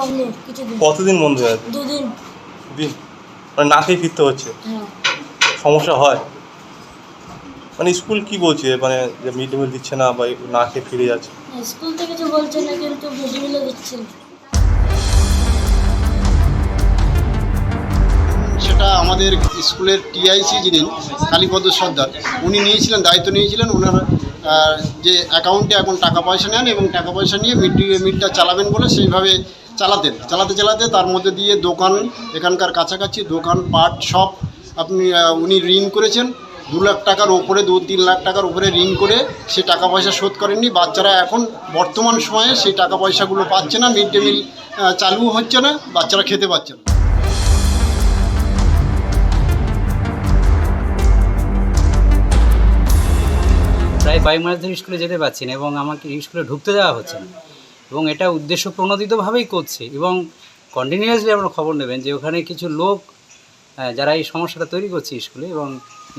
বন্ধ কিছুদিন। কতদিন বন্ধ হয়ে আছে দুদিন? দিন মানে না খেয়ে ফিরতে হচ্ছে? হ্যাঁ। সমস্যা হয়? মানে স্কুল কি বলছে? মানে যে মিড ডে মিল দিচ্ছে না বা না খেয়ে ফিরে যাচ্ছে? স্কুল থেকে কিছু বলছে না কিন্তু মিড ডে মিলও দিচ্ছে সেটা আমাদের স্কুলের টিআইসি যিনি কালীপদ সর্দার, উনি নিয়েছিলেন, দায়িত্ব নিয়েছিলেন ওনার যে অ্যাকাউন্টে এখন টাকা পয়সা নেন এবং টাকা পয়সা নিয়ে মিড ডে মিলটা চালাবেন বলে সেইভাবে চালাতেন। চালাতে চালাতে তার মধ্যে দিয়ে দোকান, এখানকার কাছাকাছি দোকান, পাট, সব আপনি উনি ঋণ করেছেন। দু লাখ টাকার ওপরে, দু, তিন লাখ টাকার উপরে ঋণ করে সে টাকা পয়সা শোধ করেননি। বাচ্চারা এখন বর্তমান সময়ে সেই টাকা পয়সাগুলো পাচ্ছে না, মিড ডে মিল চালু হচ্ছে না, বাচ্চারা খেতে পাচ্ছে না। প্রায় কয়েক মাস ধরে স্কুলে যেতে পারছি না এবং আমাকে স্কুলে ঢুকতে দেওয়া হচ্ছে না। এবং এটা উদ্দেশ্য প্রণোদিতভাবেই করছে এবং কন্টিনিউয়াসলি আপনারা খবর নেবেন যে ওখানে কিছু লোক যারা এই সমস্যাটা তৈরি করছে স্কুলে এবং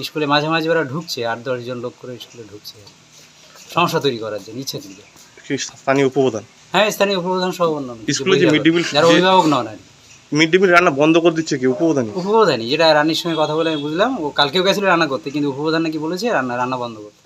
স্কুলে মাঝে মাঝে ওরা ঢুকছে আট দশজন লোক করে স্কুলে ঢুকছে। সমস্যা তৈরি করার জন্য ইচ্ছে কিন্তু স্থানীয় উপপ্রধান? হ্যাঁ স্থানীয় উপপ্রধান সহ স্কুলে যে যারা অভিভাবক নন আর মিড ডে মিল রান্না বন্ধ করে দিচ্ছে কি উপপ্রধানই? উপপ্রধানই যেটা রান্নির সঙ্গে কথা বলে আমি বুঝলাম ও কালকেও গেছিল রান্না করতে কিন্তু উপপ্রধান নাকি বলেছে রান্না রান্না বন্ধ করতে।